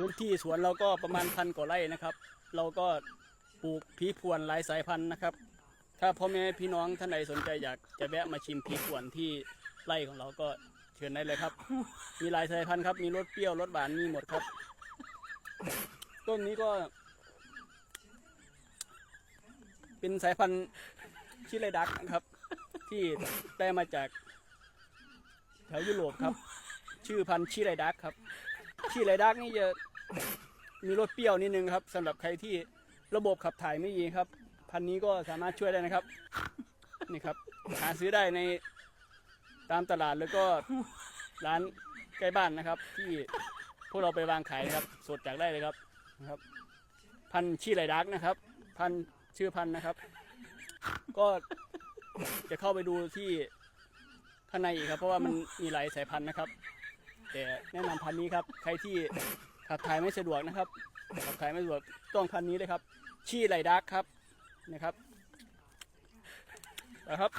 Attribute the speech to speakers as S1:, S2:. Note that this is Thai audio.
S1: พื้นที่สวนเราก็ประมาณพันกว่าไร่นะครับ เราก็ปลูกพีพวนหลายสายพันธุ์นะครับ ถ้าพ่อแม่พี่น้องท่านใดสนใจอยากจะแวะมาชิมพีพวนที่ไร่ของเราก็เชิญได้เลยครับ มีหลายสายพันธุ์ครับ มีรสเปรี้ยวรสหวานมีหมดครับ ต้นนี้ก็ เป็นสายพันธุ์ชิเลดักครับ ที่ได้มาจากแถวยุโรปครับ ชื่อพันธุ์ชิเลดักครับชิเลดักนี่จะ มีรสเปรี้ยวนิดนึงครับสำหรับใครที่ระบบขับถ่ายไม่ดีครับ พันนี้ก็สามารถช่วยได้นะครับ นี่ครับ หาซื้อได้ในตามตลาดแล้วก็ร้านใกล้บ้านนะครับ ที่พวกเราไปวางขายนะครับ สดจากได้เลยครับนะครับ พันชีไรดักนะครับ พันชื่อพันนะครับ ก็จะเข้าไปดูที่ข้างในอีกครับ เพราะว่ามันมีหลายสายพันธุ์นะครับ แต่แนะนำพันธุ์นี้ครับ ใครที่ ขับถ่ายไม่สะดวกนะครับขับถ่ายไม่สะดวกต้องคันนี้เลยครับ ชีไรดักครับนะครับนะครับ